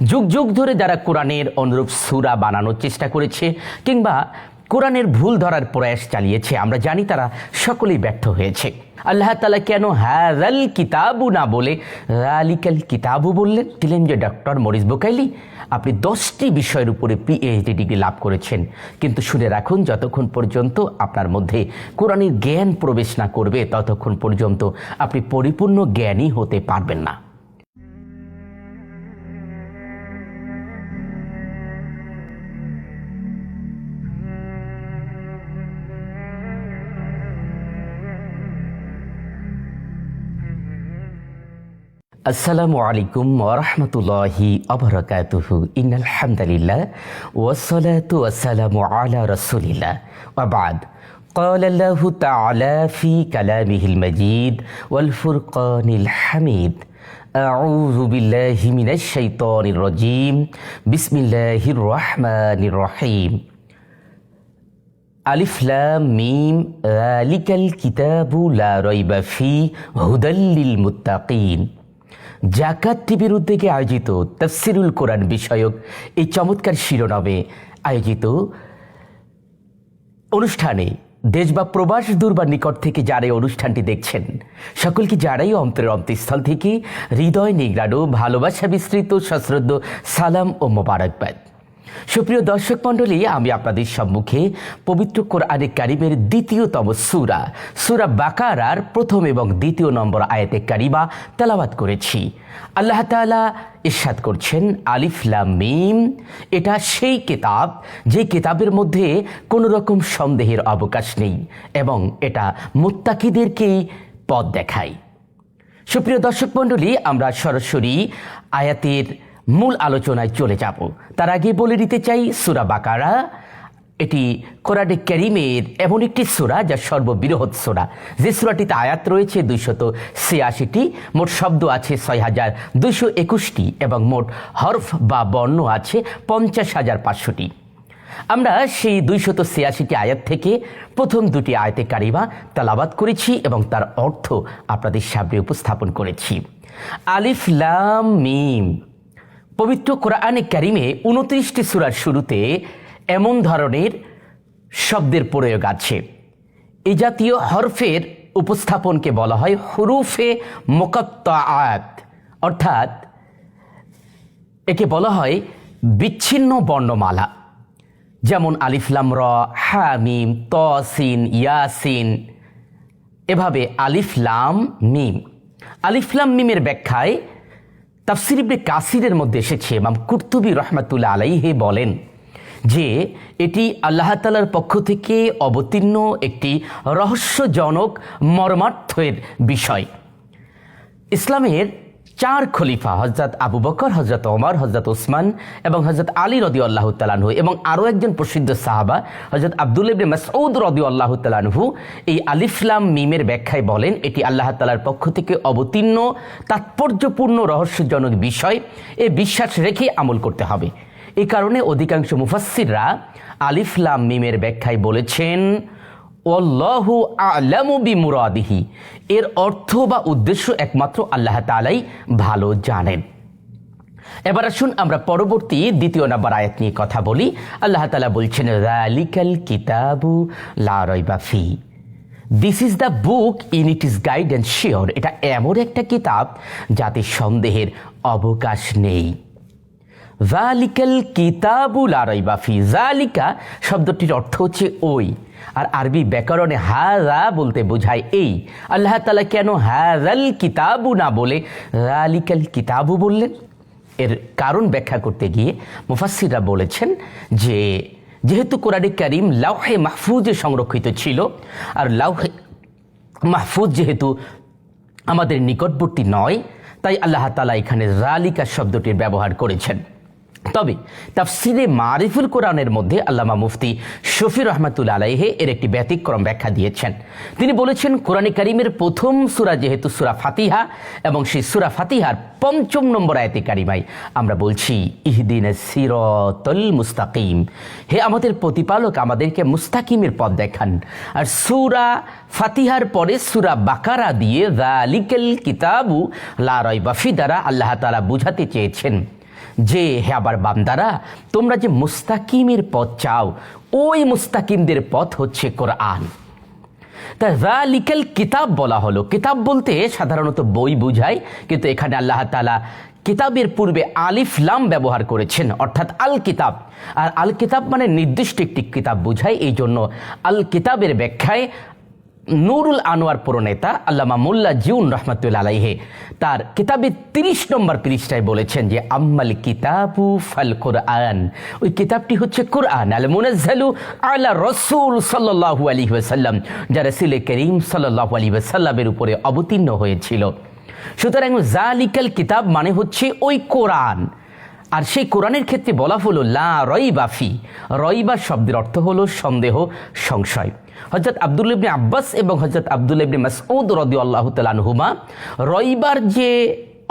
যুগ যুগ ধরে যারা কোরআনের অনুরূপ সুরা বানানোর চেষ্টা করেছে কিংবা কোরআনের ভুল ধরার প্রয়াস চালিয়েছে, আমরা জানি তারা সকলেই ব্যর্থ হয়েছে। আল্লাহ তালা কেন হ্যারাল কিতাবু না বলে রালিকাল কিতাবু বললেন? দিলেন যে, ডক্টর মরিস বোকাইলি, আপনি দশটি বিষয়ের উপরে পিএইচডি ডিগ্রি লাভ করেছেন। কিন্তু শুনে রাখুন, যতক্ষণ পর্যন্ত আপনার মধ্যে কোরআনের জ্ঞান প্রবেশ না করবে, ততক্ষণ পর্যন্ত আপনি পরিপূর্ণ জ্ঞানী হতে পারবেন না। আসসালামু আলাইকুম ওরহমতুল্লাহি অবরকাতুহু ইনাল হামদালিল্লাহ ওয়াসসালাতু ওয়াসসালামু আলা রাসূলিল্লাহ ওয়া বাদ قال الله تعالى في كلامه المجيد والفرقان الحميد أعوذ بالله من الشيطان الرجيم بسم الله الرحمن الرحيم আলিফ লাম মিম যালিকাল কিতাবু লা রাইবা ফি হুদাল লিল মুত্তাকিন জাকাত টিভির উদ্যোগে আয়োজিত তফসিরুল কোরআন বিষয়ক এই চমৎকার শিরোনামে আয়োজিত অনুষ্ঠানে দেশ বা প্রবাস দূর বা নিকট থেকে যারা অনুষ্ঠানটি দেখছেন, সকলকে যারাই অন্তরের অন্তঃস্থল থেকে হৃদয় নিগড়ানো ভালোবাসা বিস্তৃত, সশ্রদ্ধ, সালাম ও মোবারকবাদ। সুপ্রিয় দর্শক মণ্ডলী, আমি আপনাদের সম্মুখে পবিত্র কোরআনে কারিমের দ্বিতীয়তম সুরা সুরা বাকারার প্রথম এবং দ্বিতীয় নম্বর আয়াতে কারিমা তেলাবাত করেছি। আল্লাহ তাআলা ইরশাদ করছেন আলিফলাম মিম, এটা সেই কিতাব যে কিতাবের মধ্যে কোনো রকম সন্দেহের অবকাশ নেই এবং এটা মুত্তাকিদেরকেই পথ দেখায়। সুপ্রিয় দর্শক মণ্ডলী, আমরা সরাসরি আয়াতের মূল আলোচনায় চলে যাব। তার আগে বলে দিতে চাই, সুরা বাকারা। এটি কোরআনে ক্যারিমের এমন একটি সুরা, যা সর্ববৃহৎ সুরা। যে সুরাটিতে আয়াত রয়েছে দুইশত ছিয়াশিটি, মোট শব্দ আছে ছয় হাজার দুইশো একুশটি এবং মোট হরফ বা বর্ণ আছে পঞ্চাশ হাজার পাঁচশোটি। আমরা সেই দুইশত ছিয়াশিটি আয়াত থেকে প্রথম দুটি আয়াতে কারিমা তালাবাদ করেছি এবং তার অর্থ আপনাদের সামনে উপস্থাপন করেছি। আলিফ লাম মিম। পবিত্র কোরআনে ক্যারিমে উনত্রিশটি সুরার শুরুতে এমন ধরনের শব্দের প্রয়োগ আছে। এ জাতীয় হরফের উপস্থাপনকে বলা হয় হুরুফে মোকাত্তাআত। অর্থাৎ একে বলা হয় বিচ্ছিন্ন বর্ণমালা। যেমন আলিফলাম র হামিম তসিন ইয়াসিন এভাবে আলিফলাম মিম। আলিফলাম মিমের ব্যাখ্যায় তাফসির ইবনে কাসিরের মধ্যে এসেছে, ইমাম কুর্তুবি রহমাতুল্লা আলাইহে বলেন যে এটি আল্লাহ তালার পক্ষ থেকে অবতীর্ণ একটি রহস্যজনক, মর্মার্থের বিষয়। ইসলামের চার খলিফা হজরত আবু বকর হজরত ওমর হজরত ওসমান এবং হজরত আলী রদি আল্লাহ তালানহু এবং আরও একজন প্রসিদ্ধ সাহাবা হজরত আবদুল ইবনে মাসউদ রদি আল্লাহ তালানহু এই আলিফলাম মিমের ব্যাখ্যায় বলেন, এটি আল্লাহ তালার পক্ষ থেকে অবতীর্ণ, তাৎপর্যপূর্ণ, রহস্যজনক বিষয়। এ বিশ্বাস রেখে আমল করতে হবে। এই কারণে অধিকাংশ মুফাসসিররা আলিফলাম মিমের ব্যাখ্যায় বলেছেন অল্লাহু আলামু বিমুরাদিহি। এর অর্থ বা উদ্দেশ্য একমাত্র আল্লাহ তালাই ভালো জানেন। এবার আসুন আমরা পরবর্তী দ্বিতীয় নাম্বার আয়াত নিয়ে কথা বলি। আল্লাহ তালা বলছেন রালিকাল কিতাবু লা রয়বা ফি। This is the book in it is guide and sure এটা এমন একটা কিতাব যাতে সন্দেহের অবকাশ নেই। জালিকাল কিতাবুল আরাই বাফি জালিকা শব্দটির অর্থ হচ্ছে ওই আর আরবি ব্যাকরণে হাজা বলতে বোঝায় এই আল্লাহ তালা কেন হাজাল কিতাবু না বলে জালিকাল কিতাবু বললেন? এর কারণ ব্যাখ্যা করতে গিয়ে মুফাসিররা বলেছেন যে, যেহেতু কোরআনে কারিম লাউহে মাহফুজে সংরক্ষিত ছিল, আর লাউহে মাহফুজ যেহেতু আমাদের নিকটবর্তী নয়, তাই আল্লাহ তালা এখানে রালিকা শব্দটির ব্যবহার করেছেন। তবে তাফসিরে মারিফুল কোরআনের মধ্যে আল্লামা মুফতি শফি রহমাতুল আলাইহে এর একটি ব্যতিক্রম ব্যাখ্যা দিয়েছেন। তিনি বলেছেন, কোরআনে কারিমের প্রথম সুরা যেহেতু সুরা ফাতিহা এবং সেই সুরা ফাতিহার পঞ্চম নম্বর আয়তে কারিমাই আমরা বলছি, ইহদিন সিরতল মুস্তাকিম। হে আমাদের প্রতিপালক, আমাদেরকে মুস্তাকিমের পথ দেখান। আর সুরা ফাতিহার পরে সুরা বাকারা দিয়ে জালিকাল কিতাবু লা রয়বা ফি দ্বারা আল্লাহ তালা বুঝাতে চেয়েছেন। যে হে আবার বান্দারা, তোমরা যে মুস্তাকিমের পথ চাও, ওই মুস্তাকিমদের পথ হচ্ছে কোরআন। তা কিতাব বলা হলো। কিতাব বলতে সাধারণত বই বুঝায় কিন্তু এখানে আল্লাহ তালা কিতাবের পূর্বে আলিফ লাম ব্যবহার করেছেন, অর্থাৎ আল কিতাব। আর আল কিতাব মানে নির্দিষ্ট একটি কিতাব বুঝায় এই জন্য আল কিতাবের ব্যাখ্যায় নুরুল আনোয়ার প্রণেতা আল্লামা মোল্লা জিউন রহমতুল্লা আলাইহে, তার কিতাবের তিরিশ নম্বর পৃষ্ঠায় বলেছেন যে, আম্মাল কিতাবু ফাল কোরআন। ওই কিতাবটি হচ্ছে কোরআন আল মুনাজ্জালু আলা রসুল সাল্লাল্লাহু আলাইহি ওয়াসাল্লাম, যা রাসূল করিম সাল্লাল্লাহু আলাইহি ওয়াসাল্লামের উপরে অবতীর্ণ হয়েছিল। সুতরাং জালিকাল কিতাব মানে হচ্ছে ওই কোরআন। আর সেই কোরআনের ক্ষেত্রে বলা হলো লা রইবাফি রইবা শব্দের অর্থ হলো সন্দেহ, সংশয়। হজরত আব্দুল ইবনে আব্বাস এবং হজরত আব্দুল ইবনে মাসউদ রদি আল্লাহ তালানহুমা রইবার যে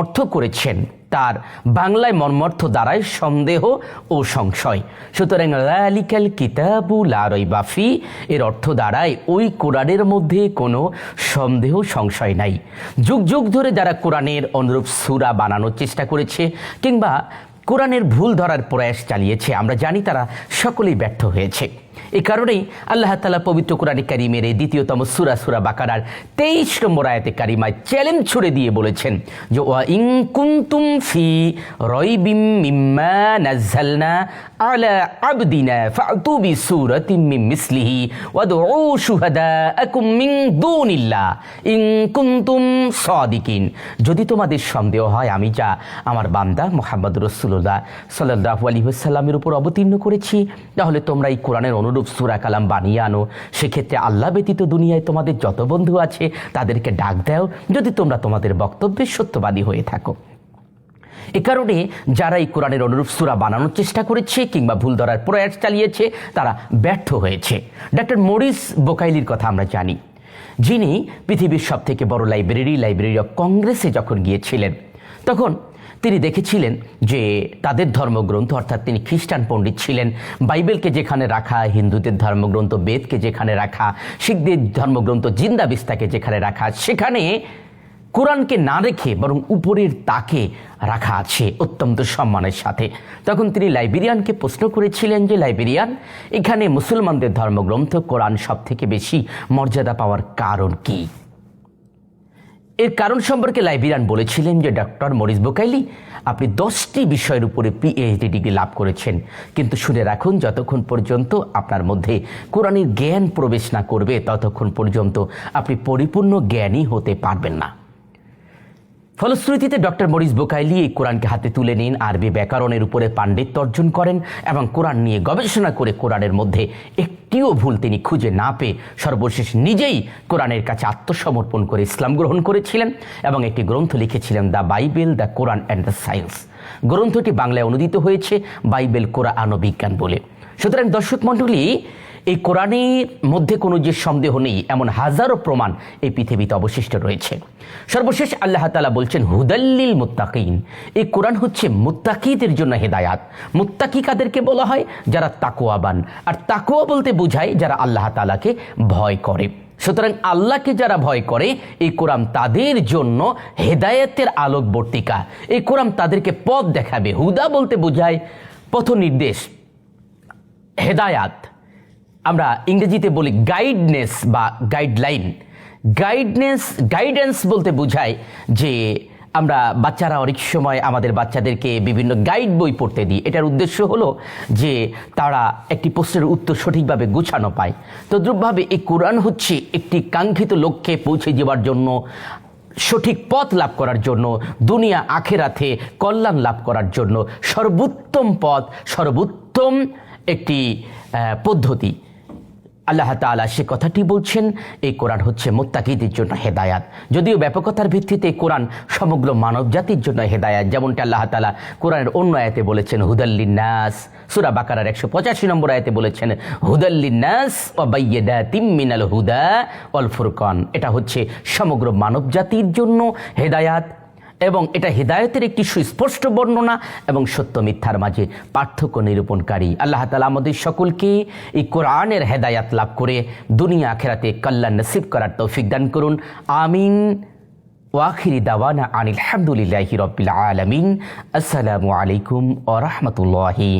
অর্থ করেছেন, তার বাংলায় মর্মর্থ দ্বারায় সন্দেহ ও সংশয়। সুতরাং লালিকাল কিতাবু লা রইবাফি এর অর্থ দাঁড়ায় ওই কোরআনের মধ্যে কোনো সন্দেহ, সংশয় নাই। যুগ যুগ ধরে যারা কোরআনের অনুরূপ সুরা বানানোর চেষ্টা করেছে কিংবা কোরআনের ভুল ধরার প্রয়াস চালিয়েছে, আমরা জানি তারা সকলেই ব্যর্থ হয়েছে। এ কারণেই আল্লাহ তালা পবিত্র কোরআনী কারিমের এই দ্বিতীয়তম সুরা সুরা বাকারার তেইশ নম্বর আয়াতে কারিমায় চ্যালেঞ্জ ছুড়ে দিয়ে বলেছেন যে, ওয়া ইং কুন্তুম ফি রয়বিম মিম্মা নাজ্জালনা আলা আবদিনা ফাতু বিসূরাতিম মিন মিসলিহি ওয়াদউ শুহাদাআকুম মিন দুনিল্লাহ ইন কুনতুম সাদিকিন যদি তোমাদের সন্দেহ হয়, আমি যা আমার বান্দা মোহাম্মদ রসুল্লাহ সাল্লাল্লাহু আলাইহি ওয়াসাল্লামের উপর অবতীর্ণ করেছি, তাহলে তোমরা এই কোরআনের অনুরূপ সুরা কালাম বানিয়ে আনো। সেক্ষেত্রে আল্লাহ ব্যতীত দুনিয়ায় তোমাদের যত বন্ধু আছে, তাদেরকে ডাক দাও। যদি তোমরা তোমাদের বক্তব্যে সত্যবাদী হয়ে থাকো। এ কারণে যারা এই কোরআনের অনুরূপ সুরা বানানোর চেষ্টা করেছে কিংবা ভুল ধরার প্রয়াস চালিয়েছে, তারা ব্যর্থ হয়েছে। ডক্টর মরিস বোকাইলির কথা আমরা জানি, যিনি পৃথিবীর সব থেকে বড় লাইব্রেরি লাইব্রেরি অফ কংগ্রেসে যখন গিয়েছিলেন, তখন তিনি দেখেছিলেন যে তাদের ধর্মগ্রন্থ, অর্থাৎ তিনি খ্রিস্টান পণ্ডিত ছিলেন, বাইবেলকে যেখানে রাখা, হিন্দুদের ধর্মগ্রন্থ, বেদকে যেখানে রাখা, শিখদের ধর্মগ্রন্থ জিন্দাবিস্তাকে যেখানে রাখা, সেখানে কোরআনকে না রেখে বরং উপরের তাকে রাখা আছে অত্যন্ত সম্মানের সাথে। তখন তিনি লাইব্রেরিয়ানকে প্রশ্ন করেছিলেন যে লাইব্রেরিয়ান এখানে মুসলমানদের ধর্মগ্রন্থ কোরআন সব থেকে বেশি মর্যাদা পাওয়ার কারণ কি? এর কারণ সম্পর্কে লাইব্রেরিয়ান বলেছিলেন যে, ডক্টর মরিস বোকাইলি, আপনি দশটি বিষয়ের উপরে পিএইচডি ডিগ্রি লাভ করেছেন। কিন্তু শুনে রাখুন, যতক্ষণ পর্যন্ত আপনার মধ্যে কোরআনের জ্ঞান প্রবেশ না করবে, ততক্ষণ পর্যন্ত আপনি পরিপূর্ণ জ্ঞানী হতে পারবেন না। ফলশ্রুতিতে ডক্টর মরিস বোকাইলি এই কোরআনকে হাতে তুলে নিন, আরবি ব্যাকরণের উপরে পাণ্ডিত্য অর্জন করেন এবং কোরআন নিয়ে গবেষণা করে কোরআনের মধ্যে একটিও ভুল তিনি খুঁজে না পেয়ে সর্বশেষ নিজেই কোরআনের কাছে আত্মসমর্পণ করে ইসলাম গ্রহণ করেছিলেন এবং একটি গ্রন্থ লিখেছিলেন, the Bible, the Quran and the science গ্রন্থটি বাংলায় অনুদিত হয়েছে, বাইবেল কোরআন বিজ্ঞান বলে। সুতরাং দর্শক মণ্ডলী এই কোরআনের মধ্যে কোনো যে সন্দেহ নেই, এমন হাজারো প্রমাণ এই পৃথিবীতে অবশিষ্ট রয়েছে। সর্বশেষ আল্লাহ তালা বলছেন হুদাল্লিল মুত্তাকিন। এই কোরআন হচ্ছে মুত্তাকিদের জন্য হেদায়াত। মুত্তাকি কাদেরকে বলা হয়? যারা তাকোয়াবান আর তাকোয়া বলতে বোঝায় যারা আল্লাহ তালাকে ভয় করে। সুতরাং আল্লাহকে যারা ভয় করে, এই কোরআন তাদের জন্য হেদায়েতের আলোকবর্তিকা। এই কোরআন তাদেরকে পথ দেখাবে। হুদা বলতে বোঝায় পথ নির্দেশ হেদায়াত। আমরা ইংরেজিতে বলি গাইডনেস বা গাইডলাইন গাইডনেস গাইডেন্স বলতে বোঝায় যে আমরা বাচ্চারা অনেক সময় আমাদের বাচ্চাদেরকে বিভিন্ন গাইড বই পড়তে দিই। এটার উদ্দেশ্য হলো যে তারা একটি প্রশ্নের উত্তর সঠিকভাবে গুছানো পায়। তদ্রূপভাবে এই কোরআন হচ্ছে একটি কাঙ্ক্ষিত লক্ষ্যে পৌঁছে যাওয়ার জন্য, সঠিক পথ লাভ করার জন্য, দুনিয়া, আখেরাতে কল্যাণ লাভ করার জন্য সর্বোত্তম পথ, সর্বোত্তম একটি পদ্ধতি। আল্লাহ তাআলা সে কথাটি বলছেন, এই কোরআন হচ্ছে মোত্তাকিদের জন্য হেদায়াত। যদিও ব্যাপকতার ভিত্তিতে কোরআন সমগ্র মানব জাতির জন্য হেদায়াত, যেমনটা আল্লাহ তালা কোরআনের অন্য আয়াতে বলেছেন হুদাল্লিন্নাস সুরা বাকারার একশো পঁচাশি নম্বর আয়াতে বলেছেন হুদাল্লিন্নাস ও বাইয়েদা তিম্মিনাল হুদা অল ফুরকন। এটা হচ্ছে সমগ্র মানব জাতির জন্য হেদায়াত। এবং এটা হৃদায়তের একটি সুস্পষ্ট বর্ণনা এবং সত্য মিথ্যার মাঝে পার্থক্য নিরূপণকারী। আল্লাহ তালা আমাদের সকলকে এই কোরআনের হেদায়াত লাভ করে দুনিয়া আখেরাতে কল্যাণ নসিব করার তৌফিক দান করুন। আমিন। ওয়াখিরি দাওয়ানা আনিল হামদুলিল্লাহি রব্বিল আলামিন। আসসালামু আলাইকুম ওয়া রাহমাতুল্লাহি